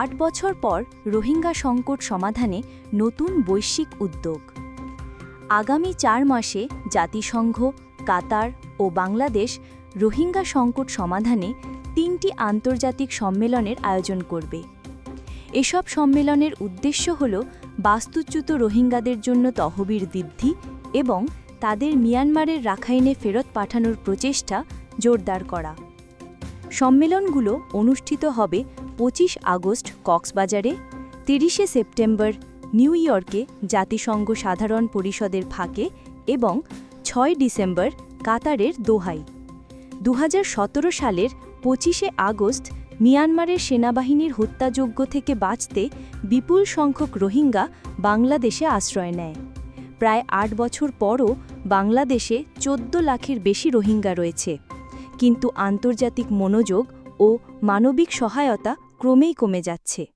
আট বছর পর রোহিঙ্গা সংকট সমাধানে নতুন বৈশ্বিক উদ্যোগ। আগামী চার মাসে জাতিসংঘ, কাতার ও বাংলাদেশ রোহিঙ্গা সংকট সমাধানে তিনটি আন্তর্জাতিক সম্মেলনের আয়োজন করবে। এসব সম্মেলনের উদ্দেশ্য হল বাস্তুচ্যুত রোহিঙ্গাদের জন্য তহবিল বৃদ্ধি এবং তাদের মিয়ানমারের রাখাইনে ফেরত পাঠানোর প্রচেষ্টা জোরদার করা। সম্মেলনগুলো অনুষ্ঠিত হবে পঁচিশ আগস্ট কক্সবাজারে, তিরিশে সেপ্টেম্বর নিউ ইয়র্কে জাতিসংঘ সাধারণ পরিষদের ফাঁকে এবং ছয় ডিসেম্বর কাতারের দোহাই। দু হাজার সতেরো সালের পঁচিশে আগস্ট মিয়ানমারের সেনাবাহিনীর হত্যাযোগ্য থেকে বাঁচতে বিপুল সংখ্যক রোহিঙ্গা বাংলাদেশে আশ্রয় নেয়। প্রায় আট বছর পরও বাংলাদেশে চোদ্দ লাখের বেশি রোহিঙ্গা রয়েছে। কিন্তু আন্তর্জাতিক মনোযোগ ও মানবিক সহায়তা ক্রমেই কমে যাচ্ছে।